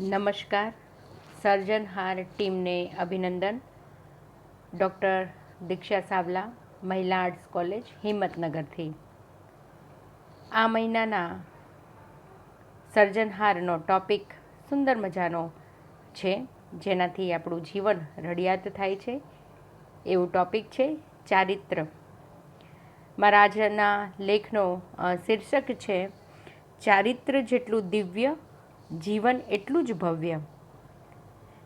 નમસ્કાર. સર્જનહાર ટીમને અભિનંદન. ડૉક્ટર દીક્ષા સાવલા, મહિલા આર્ટ્સ કોલેજ, હિંમતનગરથી. આ મહિનાના સર્જનહારનો ટૉપિક સુંદર મજાનો છે, જેનાથી આપણું જીવન રડિયાત થાય છે. એવું ટૉપિક છે, ચારિત્ર. મારા આજના લેખનો શીર્ષક છે, ચારિત્ર જેટલું દિવ્ય જીવન એટલું જ ભવ્ય.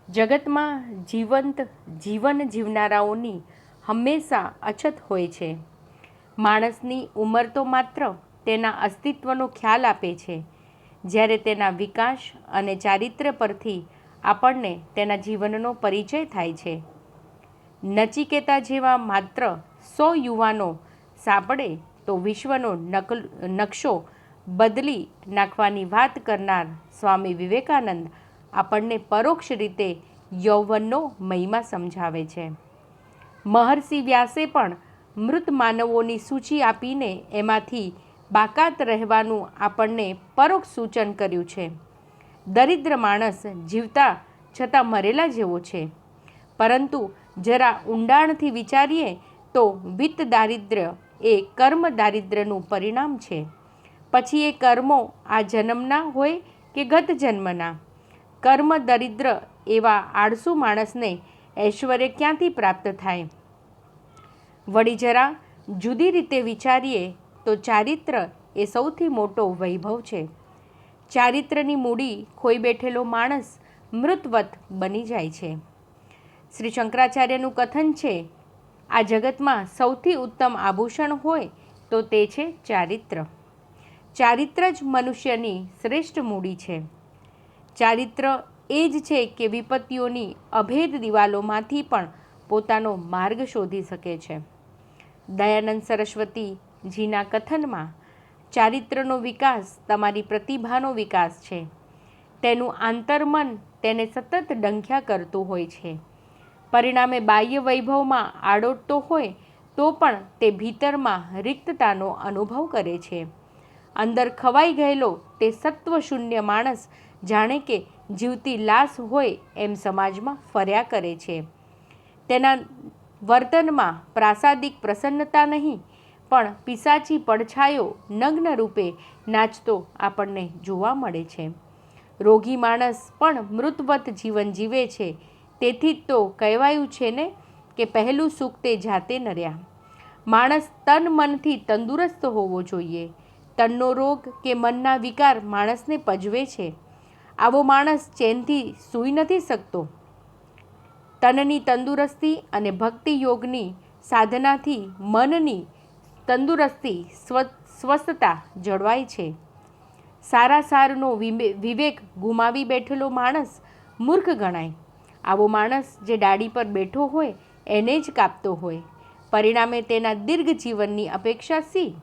જગતમાં જીવંત જીવન જીવનારાઓની હંમેશા અછત હોય છે. માણસની ઉંમર તો માત્ર તેના અસ્તિત્વનો ખ્યાલ આપે છે. જ્યારે તેના વિકાસ અને ચારિત્ર્ય પરથી આપણને તેના જીવનનો પરિચય થાય છે. નચિકેતા જેવા માત્ર સો યુવાનો સાંપડે તો વિશ્વનો નકલ, નકશો બદલી નાખવાની વાત કરનાર સ્વામી વિવેકાનંદ આપણને પરોક્ષ રીતે યૌવનનો મહિમા સમજાવે છે. મહર્ષિ વ્યાસે પણ મૃત માનવોની સૂચિ આપીને એમાંથી બાકાત રહેવાનું આપણને પરોક્ષ સૂચન કર્યું છે. દરિદ્ર માણસ જીવતા છતાં મરેલા જેવો છે. પરંતુ જરા ઊંડાણથી વિચારીએ તો વિત્ત દારિદ્ર્ય એ કર્મ દારિદ્ર્યનું પરિણામ છે. પછી એ કર્મો આ જન્મના હોય કે ગત જન્મના? કર્મ દરિદ્ર એવા આળસુ માણસને ઐશ્વર્ય ક્યાંથી પ્રાપ્ત થાય? વળી જરા જુદી રીતે વિચારીએ તો ચારિત્ર એ સૌથી મોટો વૈભવ છે. ચારિત્રની મૂડી ખોઈ બેઠેલો માણસ મૃતવત બની જાય છે. શ્રી શંકરાચાર્યનું કથન છે, આ જગતમાં સૌથી ઉત્તમ આભૂષણ હોય તો તે છે ચારિત્ર. ચારિત્ર જ મનુષ્યની શ્રેષ્ઠ મૂડી છે. ચારિત્ર એ જ છે કે વિપત્તિઓની અભેદ દિવાલોમાંથી પણ પોતાનો માર્ગ શોધી શકે છે. દયાનંદ સરસ્વતીજીના કથનમાં, ચારિત્રનો વિકાસ તમારી પ્રતિભાનો વિકાસ છે. તેનું આંતરમન તેને સતત ડંખ્યા કરતું હોય છે. પરિણામે બાહ્ય વૈભવમાં આડોટતો હોય તો પણ તે ભીતરમાં રિક્તતાનો અનુભવ કરે છે. અંદર ખવાઈ ગયેલો તે સત્વશૂન્ય માણસ જાણે કે જીવતી લાશ હોય એમ સમાજમાં ફર્યા કરે છે. તેના વર્તનમાં પ્રાસાદિક પ્રસન્નતા નહીં, પણ પિસાચી પડછાયો નગ્ન રૂપે નાચતો આપણને જોવા મળે છે. રોગી માણસ પણ મૃતવત જીવન જીવે છે. તેથી તો કહેવાયું છે ને કે પહેલું સુખ તે જાતે નર્યા. માણસ તન મનથી તંદુરસ્ત હોવો જોઈએ. તનનો રોગ કે મનના વિકાર માણસને પજવે છે. આવો માણસ ચેનથી સૂઈ નથી શકતો. તનની તંદુરસ્તી અને ભક્તિ યોગની સાધનાથી મનની તંદુરસ્તી સ્વ, સ્વસ્થતા જળવાય છે. સારા સારનો વિવે- વિવેક ગુમાવી બેઠેલો માણસ મૂર્ખ ગણાય. આવો માણસ જે ડાળી પર બેઠો હોય, એને જ કાપતો હોય. પરિણામે તેના દીર્ઘ જીવનની અપેક્ષા સી?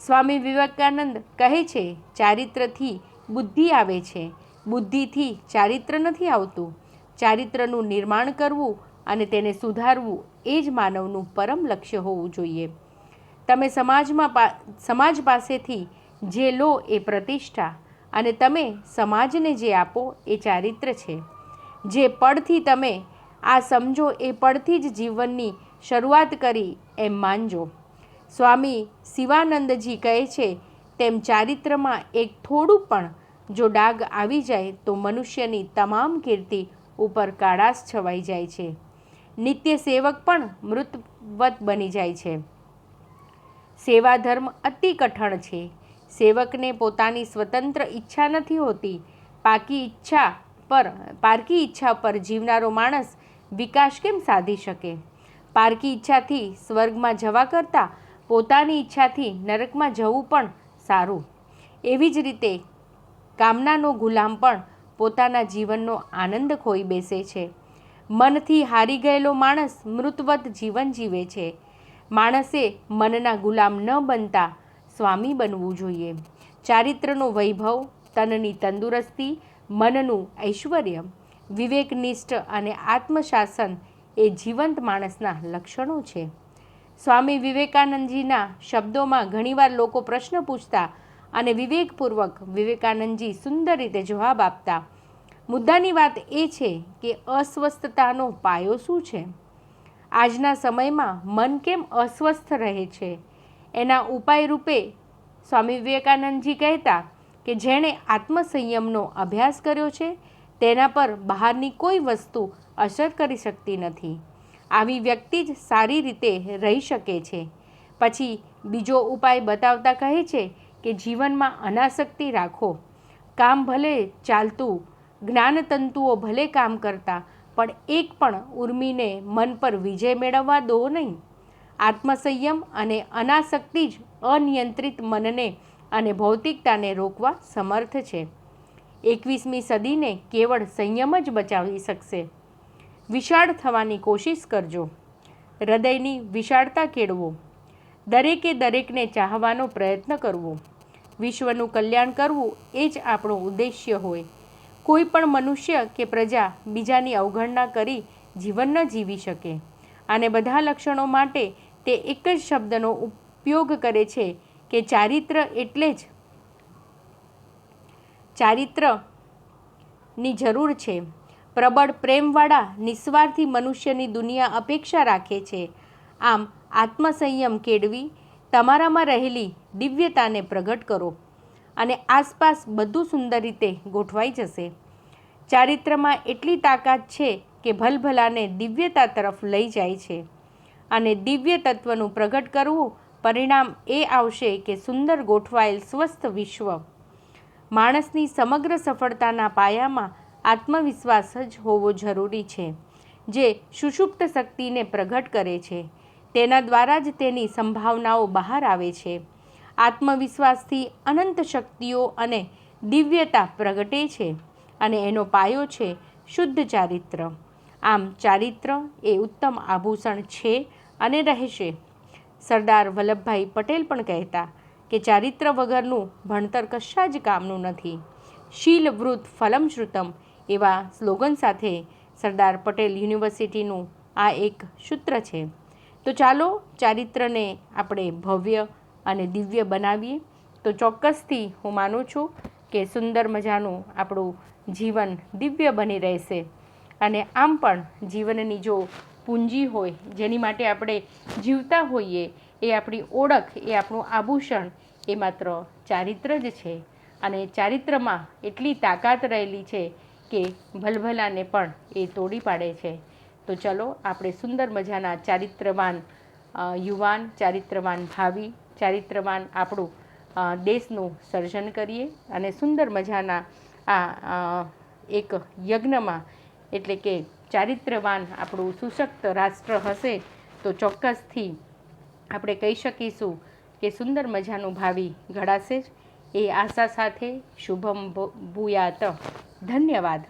સ્વામી વિવેકાનંદ કહે છે, ચારિત્રથી બુદ્ધિ આવે છે. બુદ્ધિથી ચારિત્ર નથી આવતું. ચારિત્રનું નિર્માણ કરવું અને તેને સુધારવું એ જ માનવનું પરમ લક્ષ્ય હોવું જોઈએ. તમે સમાજમાં સમાજ પાસેથી જે લો એ પ્રતિષ્ઠા અને તમે સમાજને જે આપો એ ચારિત્ર છે. જે પળથી તમે આ સમજો એ પળથી જ જીવનની શરૂઆત કરી એમ માનજો. સ્વામી શિવાનંદજી કહે છે, તેમ ચારિત્રમાં એક થોડું પણ જો ડાઘ આવી જાય તો મનુષ્યની તમામ કીર્તિ ઉપર કાળાશ છવાઈ જાય છે. નિત્ય સેવક પણ મૃતવત બની જાય છે. સેવા ધર્મ અતિ કઠણ છે. સેવકને પોતાની સ્વતંત્ર ઈચ્છા નથી હોતી. પાકી ઈચ્છા પર, પારકી ઈચ્છા પર જીવનારો માણસ વિકાસ કેમ સાધી શકે? પારકી ઈચ્છાથી સ્વર્ગમાં જવા કરતાં પોતાની ઈચ્છાથી નરકમાં જવું પણ સારું. એવી જ રીતે કામનાનો ગુલામ પણ પોતાના જીવનનો આનંદ ખોઈ બેસે છે. મનથી હારી ગયેલો માણસ મૃતવત જીવન જીવે છે. માણસે મનના ગુલામ ન બનતા સ્વામી બનવું જોઈએ. ચારિત્રનો વૈભવ, તનની તંદુરસ્તી, મનનું ઐશ્વર્ય, વિવેકનિષ્ઠ અને આત્મશાસન એ જીવંત માણસના લક્ષણો છે. સ્વામી વિવેકાનંદજીના શબ્દોમાં ઘણીવાર લોકો પ્રશ્ન પૂછતા અને વિવેકપૂર્વક વિવેકાનંદજી સુંદર રીતે જવાબ આપતા. મુદ્દાની વાત એ છે કે અસ્વસ્થતાનો પાયો શું છે? આજના સમયમાં મન કેમ અસ્વસ્થ રહે છે? એના ઉપાય રૂપે સ્વામી વિવેકાનંદજી કહેતા કે જેણે આત્મસંયમનો અભ્યાસ કર્યો છે, તેના પર બહારની કોઈ વસ્તુ અસર કરી શકતી નથી. આવી વ્યક્તિ જ સારી રીતે રહી શકે છે. પછી બીજો ઉપાય બતાવતા કહે છે કે જીવનમાં અનાસક્તિ રાખો. કામ ભલે ચાલતું, જ્ઞાનતંતુઓ ભલે કામ કરતા, પણ એક પણ ઉર્મીને મન પર વિજય મેળવવા દો નહીં. આત્મસંયમ અને અનાસક્તિ જ અનિયંત્રિત મનને અને ભૌતિકતાને રોકવા સમર્થ છે. એકવીસમી સદીને કેવળ સંયમ જ બચાવી શકશે. વિશાળ થવાની કોશિશ કરજો. હૃદયની વિશાળતા કેળવો. દરેકે દરેકને ચાહવાનો પ્રયત્ન કરવો. વિશ્વનું કલ્યાણ કરવું એ જ આપણો ઉદ્દેશ્ય હોય. કોઈ પણ મનુષ્ય કે પ્રજા બીજાની અવગણના કરી જીવન ન જીવી શકે. અને બધા લક્ષણો માટે તે એક જ શબ્દનો ઉપયોગ કરે છે કે ચારિત્ર એટલે જ ચારિત્રની જરૂર છે. પ્રબળ પ્રેમવાળા, નિસ્વાર્થી મનુષ્યની દુનિયા અપેક્ષા રાખે છે. આમ, આત્મસંયમ કેળવી, તમારામાં રહેલી દિવ્યતાને પ્રગટ કરો અને આસપાસ બધું સુંદર રીતે ગોઠવાઈ જશે. ચારિત્રમાં એટલી તાકાત છે કે ભલભલાને દિવ્યતા તરફ લઈ જાય છે અને દિવ્ય તત્વનું પ્રગટ કરવું પરિણામ એ આવશે કે સુંદર ગોઠવાયેલ સ્વસ્થ વિશ્વ. માણસની સમગ્ર સફળતાના પાયામાં આત્મવિશ્વાસ જ હોવો જરૂરી છે, જે સુષુપ્ત શક્તિને પ્રગટ કરે છે. તેના દ્વારા જ તેની સંભાવનાઓ બહાર આવે છે. આત્મવિશ્વાસથી અનંત શક્તિઓ અને દિવ્યતા પ્રગટે છે અને એનો પાયો છે શુદ્ધ ચારિત્ર. આમ ચારિત્ર એ ઉત્તમ આભૂષણ છે અને રહેશે. સરદાર વલ્લભભાઈ પટેલ પણ કહેતા કે ચારિત્ર વગરનું ભણતર કશા જ કામનું નથી. શીલ ફલમશ્રુતમ ફલમ શ્રુતમ એવા સ્લોગન સાથે સરદાર પટેલ યુનિવર્સિટીનું આ એક સૂત્ર છે. તો ચાલો ચારિત્રને આપણે ભવ્ય અને દિવ્ય બનાવીએ. તો ચોક્કસથી હું માનું છું કે સુંદર મજાનું આપણું જીવન દિવ્ય બની રહેશે. અને આમ પણ જીવનની જો પૂંજી હોય, જેની માટે આપણે જીવતા હોઈએ, એ આપણી ઓળખ, એ આપણું આભૂષણ, એ માત્ર ચારિત્ર જ છે. અને ચારિત્રમાં એટલી તાકાત રહેલી છે કે ભલભલાને પણ એ તોડી પાડે છે. તો ચલો, આપણે સુંદર મજાના ચારિત્રવાન યુવાન, ચારિત્રવાન ભાવિ, ચારિત્રવાન આપણું દેશનું સર્જન કરીએ અને સુંદર મજાના આ એક યજ્ઞમાં, એટલે કે ચારિત્રવાન આપણું સુશક્ત રાષ્ટ્ર હશે, તો ચોક્કસથી આપણે કહી શકીશું કે સુંદર મજાનું ભાવિ ઘડાશે જ. એ આશા સાથે શુભમ ભૂયાત ધન્યવાદ.